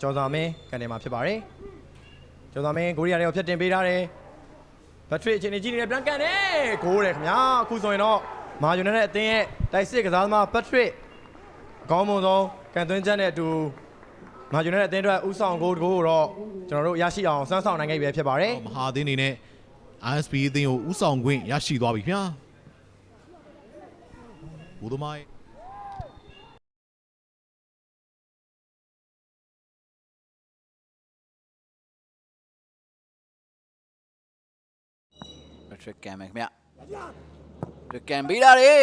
ကျော်စွာမင်းကန်တယ်မှာဖြစ်ပါတယ်ကျော်စွာမင်းဂိုရီယာတွေကိုဖြတ်တင်ပေးထားတယ်ဘတ်ထရစ်အချိန်ကြီးနေတယ်ပြန်ကန်တယ်ဂိုးတယ်ခင်ဗျာအခုဆိုရင်တော့မာယူနိုက်တက်အသင်းရဲ့တိုက်စစ်ကစားသမားဘတ်ထရစ်အကောင်းမွန်ဆုံးကန်သွင်းချက်နဲ့အတူမာယူနိုက်တက်အသင်းအတွက်ဥဆောင်ဂိုးတစ်ဂိုးကိုတော့ကျွန်တော်တို့ရရှိအောင်စမ်းဆောင်နိုင်ခဲ့ပြီဖြစ်ပါတယ်မဟာအသင်းအနေနဲ့ ISP အသင်းကိုဥဆောင်ခွင့်ရရှိသွားပြီခင်ဗျာဘူသမိုင်း ထရစ်ကန်မယ်ခင်ဗျဘက်ကန်ပေးတာလေ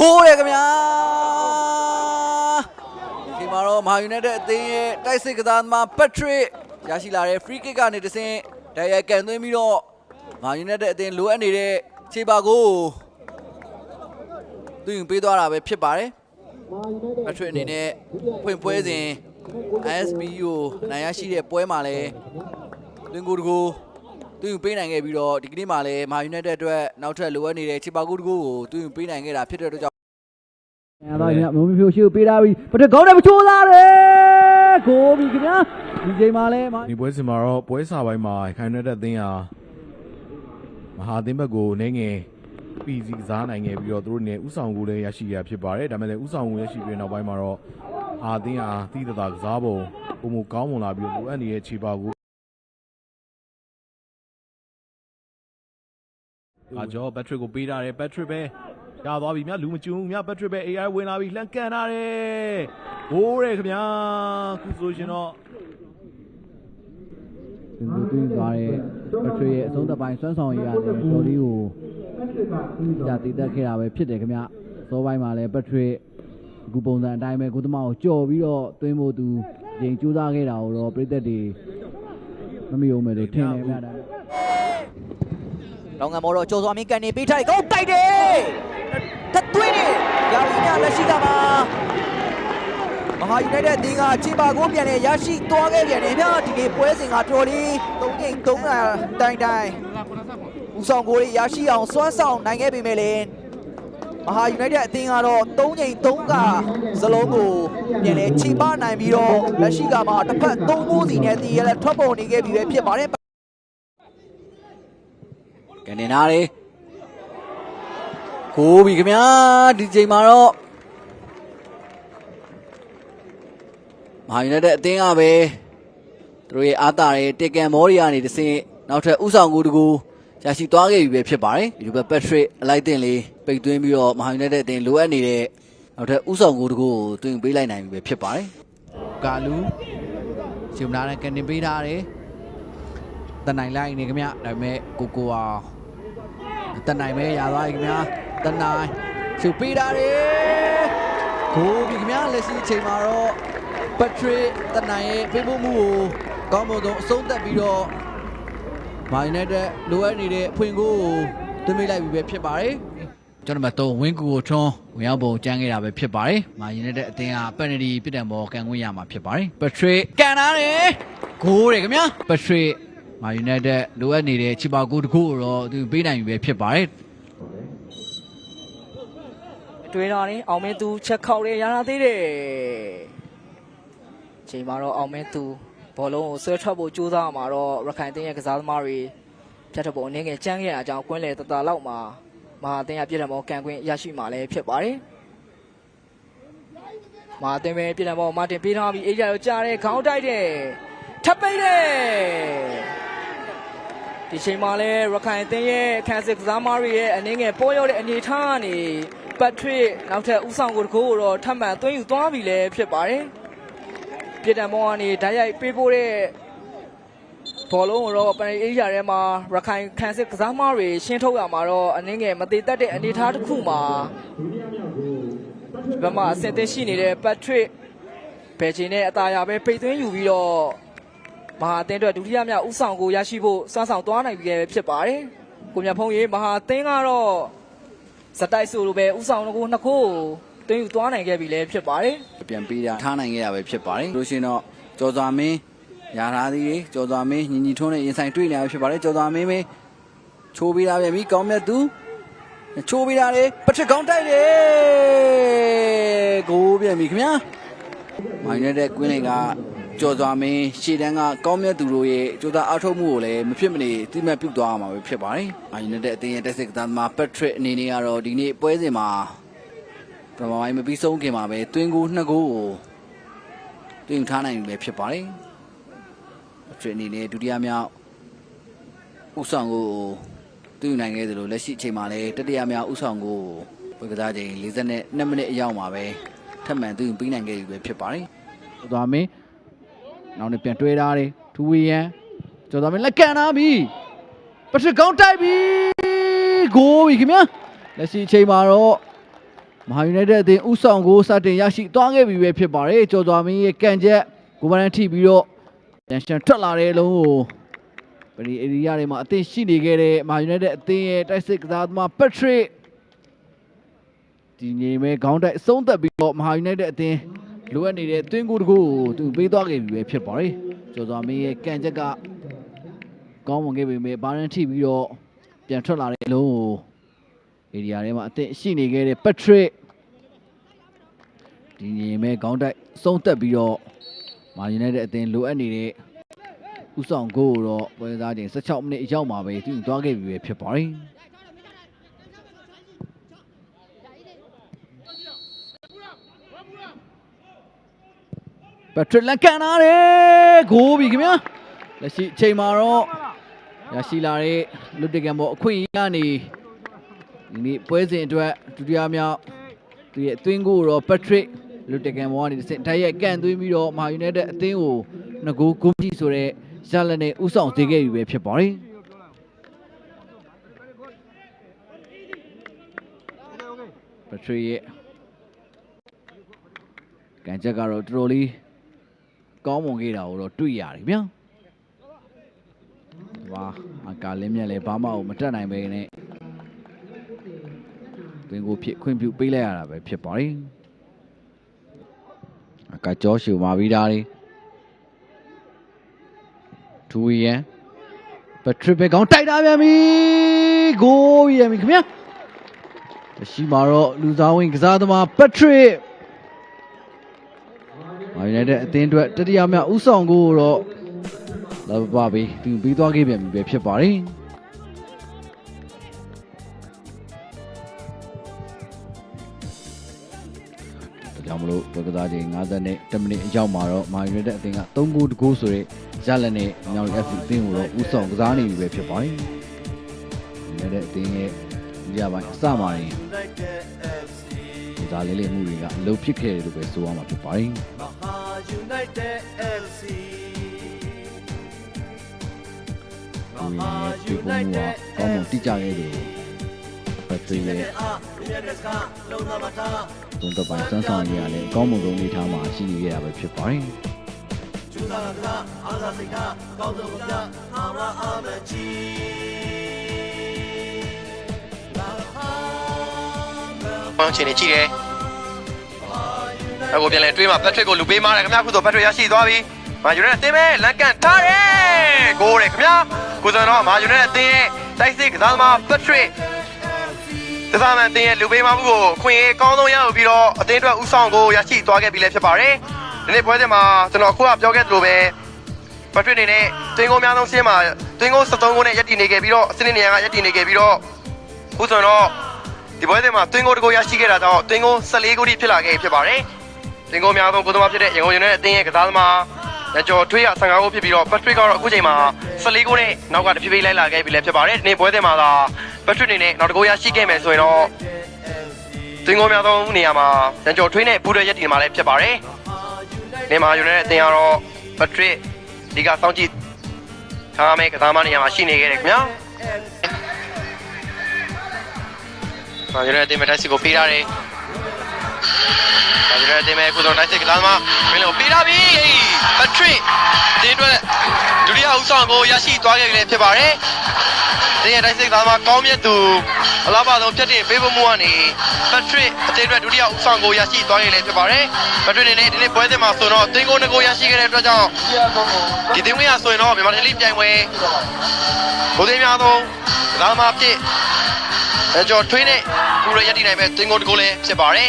ကိုးတယ်ခင်ဗျာဒီမှာတော့မာယူနိုက်တက်အသင်းရဲ့တိုက်စစ်ကစားသမားဘက်ထရစ်ရရှိလာတဲ့ free kick ကနေတဆင့်တိုက်ရိုက်ကန်သွင်းပြီးတော့မာယူနိုက်တက်အသင်းလိုအပ်နေတဲ့ခြေပါကိုသူရင်ပေးသွားတာပဲဖြစ်ပါတယ်ဘက်ထရစ်အနေနဲ့ဖွင့်ပွဲစဉ် ISB ကိုနိုင်ရရှိတဲ့ပွဲမှာလည်းတွင်ကိုတကူ သူယူပေးနိုင်ခဲ့ပြီးတော့ဒီကနေ့မှလည်းမာယူနိုက်တက်အတွက်နောက်ထပ်လိုအပ်နေတဲ့ချီပါကူတကူကိုသူယူပေးနိုင်ခဲ့တာဖြစ်တဲ့အတွက်ကြောင့်အဲ့တော့ညမုံဖြိုရှိကိုပေးထားပြီးပထကောင်းနဲ့မချိုးသားတယ်ကိုပြီခင်ဗျာဒီချိန်မှာလဲမဒီပွဲစဉ်မှာတော့ပွဲစာပိုင်းမှာခိုင်နေတဲ့သင်းဟာမဟာအသင်းဘက်ကိုနေငယ်ပြည်စီကစားနိုင်ခဲ့ပြီးတော့သူတို့နေဥဆောင်ကိုလည်းရရှိရဖြစ်ပါတယ်ဒါပေမဲ့လည်းဥဆောင်ကိုရရှိပြီးနောက်ပိုင်းမှာတော့အာအသင်းဟာသီးသတာကစားပုံပုံမကောင်းမွန်လာပြီးတော့လိုအပ်နေတဲ့ခြေပါကို အာဂျောဘက်ထရစ်ကိုပေးထားတယ်ဘက်ထရစ်ပဲရသွားပြီမြလူမကျူးမြဘက်ထရစ်ပဲ AI ဝင်လာပြီလှန်ကန်ထားတယ်ဟိုးတယ်ခင်ဗျာခုဆိုရှင်တော့သူတို့တွင်းသွားတဲ့ပထရီရဲ့အဆုံးသပိုင်းဆွမ်းဆောင်ရည်ရတယ်တော်လေးကိုကြာတည်တက်ခဲ့တာပဲဖြစ်တယ်ခင်ဗျာစောပိုင်းမှာလဲပထရီအခုပုံစံအတိုင်းပဲကိုသမောက်ကိုကြော်ပြီးတော့သွင်းဖို့သူရင်ကြိုးစားခဲ့တာကိုတော့ပြိသက်တွေမမယုံမယ်လို့ထင်တယ်ခ င်ဗျာဒါတောင်ငံမော်တော့ကျော်စွာမင်းကန်နေပေးထားတယ်ကောင်းတိုက်တယ်ထပ်သွင်းတယ်ရာဝီမြလက်ရှိကမှာမဟာယူနိုက်တက်အသင်းကချီပါကူပြန်လေရရှိသွားခဲ့ပြန်တယ်ဗျာဒီနေ့ပွဲစဉ်ကတော်လေး၃ချိန်၃တိုင်တိုင်ဦးဆောင်ကိုရရှိအောင်စွမ်းဆောင်နိုင်ခဲ့ပေမဲ့လည်းမဟာယူနိုက်တက်အသင်းကတော့၃ချိန်၃ကစလုံးကိုပြန်လေချီပနိုင်ပြီးတော့လက်ရှိကမှာတစ်ဖက်၃မိုးစီနဲ့တည်ရလဲထွက်ပေါ်နေခဲ့ပြီပဲဖြစ်ပါတယ် ကနေနာရီကိုပြီခင်ဗျာဒီချိန်မှာတော့မဟာယူနိုက်တက်အသင်းကပဲသူတို့ရဲ့အားတာရဲ့တေကန်မောရီယာနေတစ်စင်းနောက်ထပ်ဥဆောင်ကူတကူရရှိသွားခဲ့ပြီပဲဖြစ်ပါတယ်ဒီလိုပဲပက်ထရစ်အလိုက်တင်လေးပိတ်သွင်းပြီးတော့မဟာယူနိုက်တက်အသင်းလိုအပ်နေတဲ့နောက်ထပ်ဥဆောင်ကူတကူကိုတွင်ပေးလိုက်နိုင်ပြီပဲဖြစ်ပါတယ်ကာလူရှင်မနာနဲ့ကနေပေးထားတယ်တန်နိုင်လိုက်နေခင်ဗျဒါပေမဲ့ကိုကိုအောင် တန်နိုင်ပဲရသွားပြီခင်ဗျာတန်နိုင်ရှုပ်ပေးထားတယ်ကိုပြီခင်ဗျာလက်ရှိအချိန်မှာတော့ပက်ထရစ်တန်နိုင်ရဲ့ပေးဖို့မှုကိုကောင်းမွန်ဆုံးအဆုံးသတ်ပြီးတော့မိုင်းနေတဲ့လိုအပ်နေတဲ့အဖွင့်ကိုသွင်းပေးလိုက်ပြီပဲဖြစ်ပါတယ်ကျွန်တော်တို့ဝင်းကူကိုထွန်းဝင်ရောက်ပုံကြမ်းခဲ့တာပဲဖြစ်ပါတယ်။မာရင်တဲ့အတင်းဟာပက်နတီပြစ်ဒဏ်ပေါ်ကန်ခွင့်ရမှာဖြစ်ပါတယ်။ပက်ထရစ်ကန်လာတယ်။ဂိုးတယ်ခင်ဗျာ။ပက်ထရစ် မာယူနိုက်တက်လိုအပ်နေတဲ့ချီပါကူတစ်ခုကိုတော့သူပေးနိုင်ပြီပဲဖြစ်ပါတယ်တွေးတာနေအောင်မင်းသူချက်ခောက်လေရလာသေးတယ်ချိန်မှာတော့အောင်မင်းသူဘောလုံးကိုဆွဲထွက်ဖို့ကြိုးစားမှာတော့ရခိုင်တင်းရဲ့ကစားသမားတွေပြတ်တဲ့ပုံအနေငယ်ကြမ်းခဲ့တာကြောင့်ကွင်းလေတတလောက်မှာမဟာတင်းရပြည့်တယ်မောကန်ကွင်းရရှိမှာလည်းဖြစ်ပါတယ်မဟာတင်းပဲပြည့်တယ်မောမာတင်ပေးထားပြီးအေးကြရောကြားတယ်ခေါင်းတိုက်တယ်ထပ်ပိတ်တယ် ဒီချိန်မှာလဲရခိုင်တင်းရဲ့အခန်းစစ်ကစားသမားတွေရဲ့အနေငယ်ပေါ်ရောက်တဲ့အနေအထားကနေပတ်ထရစ်နောက်ထပ်ဥဆောင်ကိုတကိုးကိုတော့ထပ်မံသွင်းယူသွားပြီလဲဖြစ်ပါတယ်ပြစ်ဒဏ်မောကနေဓာတ်ရိုက်ပေးဖို့တဲ့ဘောလုံးကိုတော့ပန်အေးရထဲမှာရခိုင်ခန်းစစ်ကစားသမားတွေရှင်းထုတ်ရမှာတော့အနေငယ်မသေးတတ်တဲ့အနေအထားတစ်ခုမှာဘယ်မှာအဆင်သင့်ရှိနေတဲ့ပတ်ထရစ်ဘယ်ချိန်နဲ့အသာရပဲပိတ်သွင်းယူပြီးတော့ မဟာအသင်းအတွက်ဒုတိယမြောက်ဥဆောင်ကိုရရှိဖို့စွမ်းဆောင်သွားနိုင်ပြီလည်းဖြစ်ပါတယ်။ကိုမြတ်ဖုံးရေမဟာအသင်းကတော့စတိုက်ဆိုလိုပဲဥဆောင်ကိုနှစ်ခုတွင်းယူသွားနိုင်ခဲ့ပြီလည်းဖြစ်ပါတယ်။ပြန်ပေးတာထားနိုင်ခဲ့တာပဲဖြစ်ပါတယ်လို့ရှိရင်တော့ကျော်စွာမင်းရထားသေးတယ်ကျော်စွာမင်းညီညီထွန်းနဲ့ရင်ဆိုင်တွေ့နေရဖြစ်ပါတယ်ကျော်စွာမင်းပဲချိုးပေးတာပြန်ပြီကောင်းမြတ်သူချိုးပေးတာလေပထစ်ကောင်းတိုက်တယ်ကိုပြန်ပြီခင်ဗျာမိုင်းနေတဲ့ကွင်းလင်က ကြော်စွာမင်းရှေ့တန်းကကောင်းမြတ်သူတို့ရဲ့ကြိုးစားအားထုတ်မှုကိုလည်းမဖြစ်မနေသိမှတ်ပြုသွားရမှာပဲဖြစ်ပါတယ်။အာယူနိုက်တက်အသင်းရဲ့တက်စစ်ကစားသမားပက်ထရစ်အနေနဲ့ကတော့ဒီနေ့ပွဲစဉ်မှာပထမပိုင်းမပြီးဆုံးခင်မှာပဲတွင်းကိုနှစ်ကိုကိုတွင်းထားနိုင်ပြီပဲဖြစ်ပါတယ်။ပက်ထရစ်အနေနဲ့ဒုတိယမြောက်ဥဆောင်ကိုတွင်းနိုင်ခဲ့သလိုလက်ရှိအချိန်မှာလည်းတတိယမြောက်ဥဆောင်ကိုပွဲကစားချိန်42မိနစ်အရောက်မှာပဲထပ်မံတွင်းပြီးနိုင်ခဲ့ပြီပဲဖြစ်ပါတယ်။သွားမင်း နောက်နဲ့ပြန်တွဲထားတယ်ထူဝီယန်ကျော်သွားမင်းလက်ကန်လာပြီပထကောင်းတိုက်ပြီဂိုးပြီခင်ဗျာလက်ရှိအချိန်မှာတော့မဟာယူနိုက်တက်အသင်းဥဆောင်ကိုစတင်ရရှိသွားခဲ့ပြီပဲဖြစ်ပါတယ်ကျော်သွားမင်းရဲ့ကန်ချက်ကိုဗန်ထိပြီးတော့တန်ရှင်ထွက်လာတဲ့အလုံးကိုပရီအေရီယာတွေမှာအသင်းရှိနေခဲ့တဲ့မဟာယူနိုက်တက်အသင်းရဲ့တိုက်စစ်ကစားသမားပက်ထရစ်ဒီနေမဲ့ခေါင်းတိုက်အဆုံးသက်ပြီးတော့မဟာယူနိုက်တက်အသင်း လိုအပ်နေတဲ့တွင်းကူတစ်ခုကိုသူပေးသွားခဲ့ပြီပဲဖြစ်ပါတယ်ကျော်သွားမင်းရဲ့ကန်ချက်ကကောင်းဝင်ခဲ့ပေမဲ့ဘာရန်ထိပြီးတော့ပြန်ထွက်လာတဲ့အလုံးကိုအေရီယာထဲမှာအသင်းရှိနေခဲ့တဲ့ပက်ထရစ်ဒီနေမဲ့ခေါင်းတိုက်အဆုံးသက်ပြီးတော့မာယူနိုက်တက်အသင်းလိုအပ်နေတဲ့ဥဆောင်ကိုတော့ပွဲစားချိန်16မိနစ်အရောက်မှာပဲသူသွားခဲ့ပြီပဲဖြစ်ပါတယ် ပထရစ်လက်ကန်လာတယ်ဂိုးပြီခင်ဗျာလက်ရှိအချိန်မှာတော့ရရှိလာတဲ့လူတကန်ပေါ်အခွင့်အရေးကနေဒီနေ့ပွဲစဉ်အတွက်ဒုတိယမြောက်သူရဲ့အသင်းကိုတော့ပထရစ်လူတကန်ပေါ်ကနေတစ်ဆင့်တိုက်ရိုက်ကန်သွင်းပြီးတော့မာယူနိုက်တက်အသင်းကိုငကိုးဂိုးကြီးဆိုတဲ့ဇာလန်နဲ့ဥဆောင်စေခဲ့ပြီပဲဖြစ်ပါတယ်ပထရစ်ရဲ့ကန်ချက်ကတော့တော်တော်လေး ကောင်းမွန်ခဲ့တာကိုတော့တွေ့ရတယ်ဗျာ။ဝါအကာလင်းမြက်လည်းဘာမှမတက်နိုင်ပဲနဲ့တွင်ကိုဖြစ်ခွင့်ပြုပေးလိုက်ရတာပဲဖြစ်ပါတယ်။အကာကြောရှူမာပြီးသားလေးထူဝီယန်ပထရစ်ပဲကောင်းတိုက်တာပြန်ပြီဂိုးရပြီခင်ဗျာ။ရှိမှာတော့လူသားဝင်ကစားသမားပထရစ် မာယူနိုက်တက်အသင်းအတွက်တတိယမြောက်ဥဆောင်ကိုတော့လာပါပြီသူပြီးသွားခဲ့ပြန်ပြီပဲဖြစ်ပါတယ်ဒါကြောင့်မလို့ပွဲကစားချိန်50နဲ့10မိနစ်အရောက်မှာတော့မာယူနိုက်တက်အသင်းက3ဂိုးတဂိုးဆိုတဲ့ရလက်နဲ့မြောက် FC အသင်းကိုတော့ဥဆောင်ကစားနေပြီပဲဖြစ်ပါတယ်မာယူနိုက်တက်အသင်းရဲ့ဒီရပိုင်းအစမှာရင်ဒီသားလေးလေးမှုတွေကအလုပ်ဖြစ်ခဲ့တယ်လို့ပဲဆိုရမှာဖြစ်ပါတယ် ဒီပုံကကောင်းမွန်တိကျခဲ့တယ်ဖက်ထရီရဲ့အာရတဲ့ကလုံးလာမတာတွန်းတပိုင်းစမ်းဆောင်ရလည်းအကောင်းမွန်ဆုံးအနေထားမှာရှိနေခဲ့တာပဲဖြစ်ပါတယ်ကျူသာကအားသာစိတ်ကကောင်းဆုံးကအာရအာမချီလာဟာ။ဘောင်းချင်နေကြည့်တယ်။ အခုပြန်လဲတွေးမှာပက်ထရစ်ကိုလူပေးမာတယ်ခင်ဗျာခုဆိုပက်ထရစ်ရရှိသွားပြီ။မာယူနိုက်တက်အသင်းပဲလန်ကန်ထားတယ်။ကိုးတယ်ခင်ဗျာ။ခုဆိုတော့မာယူနိုက်တက်အသင်းရဲ့တိုက်စစ်ကစားသမားပက်ထရစ်ကစားမန်အသင်းရဲ့လူပေးမာမှုကိုခွင့်ရေးကောင်းဆုံးရယူပြီးတော့အသင်းအတွက်ဥဆောင်ကိုရရှိသွားခဲ့ပြီလည်းဖြစ်ပါတယ်။ဒီနေ့ပွဲစဉ်မှာကျွန်တော်ခုကပြောခဲ့သလိုပဲပက်ထရစ်အနေနဲ့တွင်းကုန်းများဆုံးရှင်းမှာတွင်းကုန်း73ခုနဲ့ရက်တည်နေခဲ့ပြီးတော့အစနစ်နေရာကရက်တည်နေခဲ့ပြီးတော့ခုဆိုတော့ဒီပွဲစဉ်မှာတွင်းကိုတကိုရရှိခဲ့တာကြောင့်တွင်းကို14ကိုထိဖြစ်လာခဲ့ဖြစ်ပါတယ်။ တွင်းကိုအများဆုံးကိုသမားဖြစ်တဲ့ရန်ကုန်ယူနိုက်တက်အသင်းရဲ့ကစားသမားရကျော်ထွေးရ15ကိုဖြစ်ပြီးတော့ Patrick ကတော့အခုချိန်မှာ14ကိုနဲ့နောက်ကတဖြည်းဖြည်းလိုက်လာခဲ့ပြီလည်းဖြစ်ပါတယ်။ဒီနေ့ပွဲစဉ်မှာသာ Patrick အနေနဲ့နောက်တကိုရရှိခဲ့မယ်ဆိုရင်တော့တွင်းကိုအများဆုံးနေရာမှာရန်ကျော်ထွေးနဲ့ဘူးတဲ့ရက်တီမှာလည်းဖြစ်ပါတယ်။နေမှာယူနိုက်တက်အသင်းကတော့ Patrick ဒီကစောင့်ကြည့်ထားမယ်ကစားမနေရာမှာရှိနေခဲ့တယ်ခင်ဗျာ။မာယူနိုက်တက်အသင်းမဲ့တိုက်စစ်ကိုပေးရတယ်။ မာယူနိုက်တက်အသင်းမဲ့ကုသွန်တိုက်စစ်ကစားသမားမင်းလုံးပေးရပြီ။ပက်ထရစ်တင်းအတွက်ဒုတိယဦးဆောင်ကိုရရှိသွားခဲ့ပြီလည်းဖြစ်ပါတယ်။တင်းရဲ့တိုက်စစ်ကစားသမားကောင်းမြတ်သူအလားပါဆုံးဖြတ်တင်ပေးဖို့မှုကနေပက်ထရစ်အသင်းအတွက်ဒုတိယဦးဆောင်ကိုရရှိသွားခဲ့လည်းဖြစ်ပါတယ်။ပက်ထရစ်အနေနဲ့ဒီနေ့ပွဲစဉ်မှာဆိုတော့တင်းကိုနှစ်ကိုရရှိခဲ့တဲ့အတွက်ကြောင့်ဒီတင်းဝင်ရဆိုရင်တော့မြန်မာတိုင်းလိပြိုင်ပွဲကိုသိမ်းများဆုံးကစားသမားဖြစ်အဲကျော်ထွေးနဲ့ကိုရရက်တီနိုင်မဲ့တင်ကိုတကိုလည်းဖြစ်ပါတယ်